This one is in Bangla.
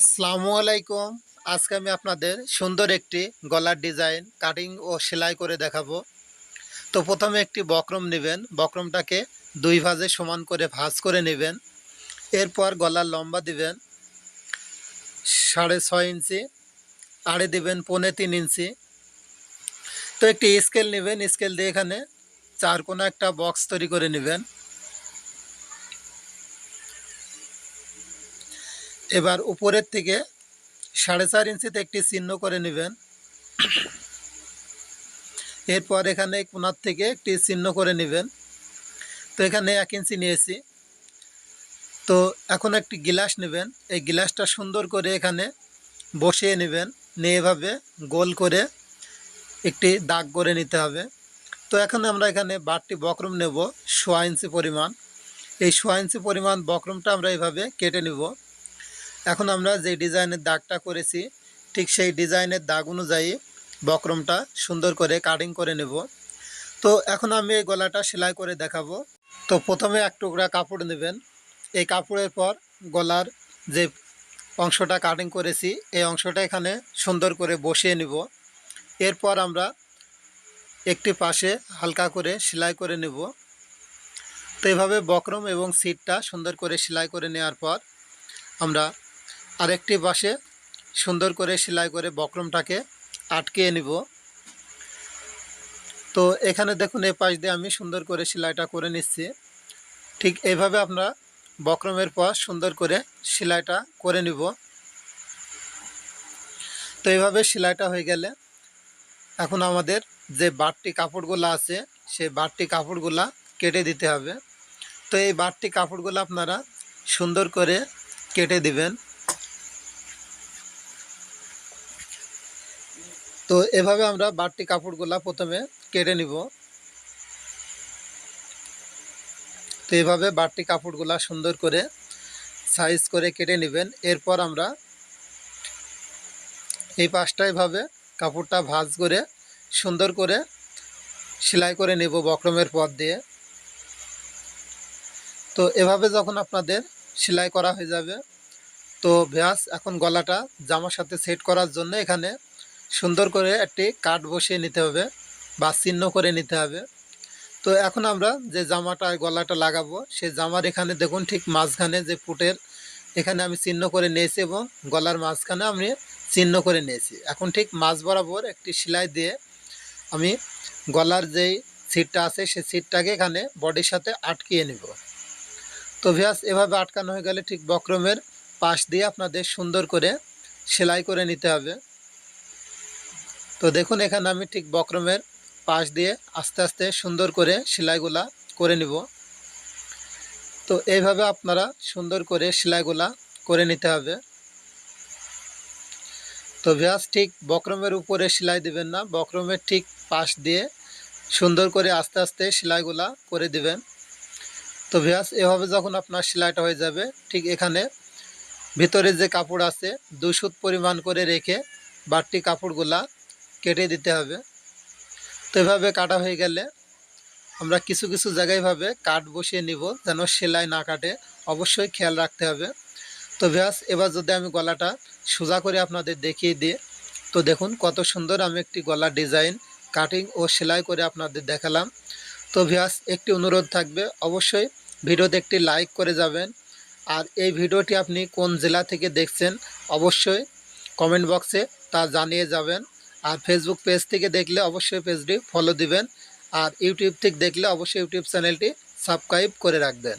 আসসালামু আলাইকুম। আজকে আমি আপনাদের সুন্দর একটি গলার ডিজাইন, কাটিং ও সেলাই করে দেখাবো। তো প্রথমে একটি বক্রম নেবেন। বক্রমটাকে দুই ভাজে সমান করে ভাজ করে নেবেন। এরপর গলার লম্বা দিবেন সাড়ে ছয় ইঞ্চি, আড়ে দিবেন পৌনে তিন ইঞ্চি। তো একটি স্কেল নেবেন। স্কেল দিয়ে এখানে চার কোনো একটা বক্স তৈরি করে নেবেন। এবার উপরের থেকে সাড়ে চার ইঞ্চিতে একটি চিহ্ন করে নেবেন। এরপর এখানে কোনার থেকে একটি চিহ্ন করে নেবেন। তো এখানে এক ইঞ্চি নিয়েছি। তো এখন একটি গিলাস নেবেন। এই গিলাসটা সুন্দর করে এখানে বসিয়ে নেবেন। নিয়ে এভাবে গোল করে একটি দাগ করে নিতে হবে। তো এখন আমরা এখানে বারটি বক্রম নেব, সোয়া ইঞ্চি পরিমাণ। এই সোয়া ইঞ্চি পরিমাণ বক্রমটা আমরা এভাবে কেটে নেব। এখন আমরা যে ডিজাইনের দাগটা করেছি, ঠিক সেই ডিজাইনের দাগ অনুযায়ী বক্রমটা সুন্দর করে কাটিং করে নেব। তো এখন আমি এই গলাটা সেলাই করে দেখাবো। তো প্রথমে এক টুকরা কাপড় নেবেন। এই কাপড়ের পর গলার যে অংশটা কাটিং করেছি, এই অংশটা এখানে সুন্দর করে বসিয়ে নিব। এরপর আমরা একটি পাশে হালকা করে সেলাই করে নেব। তো এভাবে বক্রম এবং সিটটা সুন্দর করে সেলাই করে নেওয়ার পর আমরা আরেকটি পাশে সুন্দর করে সেলাই করে বক্রমটাকে আটকিয়ে নিব। তো এখানে দেখুন এই পাশ দিয়ে আমি সুন্দর করে সেলাইটা করে নিচ্ছি। ঠিক এইভাবে আমরা বক্রমের পর সুন্দর করে সেলাইটা করে নিব। তো এইভাবে সেলাইটা হয়ে গেলে এখন আমাদের যে বাড়তি কাপড়গুলো আছে, সেই বাড়তি কাপড়গুলা কেটে দিতে হবে। তো এই বাড়তি কাপড়গুলো আপনারা সুন্দর করে কেটে দিবেন। তো এভাবে আমরা বাড়তি কাপড়গুলা প্রথমে কেটে নিব। তো এভাবে বাড়তি কাপড়গুলা সুন্দর করে সাইজ করে কেটে নেবেন। এরপর আমরা এই পাশটা এভাবে কাপড়টা ভাঁজ করে সুন্দর করে সেলাই করে নেব বক্রমের পথ দিয়ে। তো এভাবে যখন আপনাদের সেলাই করা হয়ে যাবে, তো ভ্যাস এখন গলাটা জামার সাথে সেট করার জন্য এখানে সুন্দর করে একটি কাঠ বসিয়ে নিতে হবে বা চিহ্ন করে নিতে হবে। তো এখন আমরা যে জামাটা, গলাটা লাগাবো, সেই জামার এখানে দেখুন ঠিক মাঝখানে যে ফুটের এখানে আমি চিহ্ন করে নিয়েছি এবং গলার মাঝখানে আমি চিহ্ন করে নিয়েছি। এখন ঠিক মাঝ বরাবর একটি সেলাই দিয়ে আমি গলার যেই সিটটা আছে, সেই সিটটাকে এখানে বডির সাথে আটকিয়ে নিব। তো ভিয়াস এভাবে আটকানো হয়ে গেলে ঠিক বক্রমের পাশ দিয়ে আপনাদের সুন্দর করে সেলাই করে নিতে হবে। তো দেখুন, এখানে আমি ঠিক বক্রমের পাশ দিয়ে আস্তে আস্তে সুন্দর করে সেলাইগুলা করে নিব। তো এইভাবে আপনারা সুন্দর করে সেলাইগুলা করে নিতে হবে। তো ভ্যাস ঠিক বক্রমের উপরে সেলাই দিবেন না, বক্রমের ঠিক পাশ দিয়ে সুন্দর করে আস্তে আস্তে সেলাইগুলা করে দিবেন। তো ভ্যাস এভাবে যখন আপনার সেলাইটা হয়ে যাবে, ঠিক এখানে ভিতরে যে কাপড় আছে, দুই সুত পরিমাণ করে রেখে বাড়তি কাপড়গুলা কেটে দিতে হবে। তো এভাবে কাটা হয়ে গেলে আমরা কিছু কিছু জায়গায় ভাবে কাট বসিয়ে নিব যেন সেলাই না কাটে। অবশ্যই খেয়াল রাখতে হবে। তো ভ্যাস এবার যদি আমি গলাটা সোজা করে আপনাদের দেখিয়ে দিই। তো দেখুন কত সুন্দর আমি একটি গলার ডিজাইন, কাটিং ও সেলাই করে আপনাদের দেখালাম। তো ভ্যাস একটি অনুরোধ থাকবে, অবশ্যই ভিডিওতে একটি লাইক করে যাবেন। আর এই ভিডিওটি আপনি কোন জেলা থেকে দেখছেন, অবশ্যই কমেন্ট বক্সে তা জানিয়ে যাবেন। আর ফেসবুক পেজ থেকে দেখলে অবশ্যই পেজটি ফলো দিবেন। আর ইউটিউব থেকে দেখলে অবশ্যই ইউটিউব চ্যানেলটি সাবস্ক্রাইব করে রাখবেন।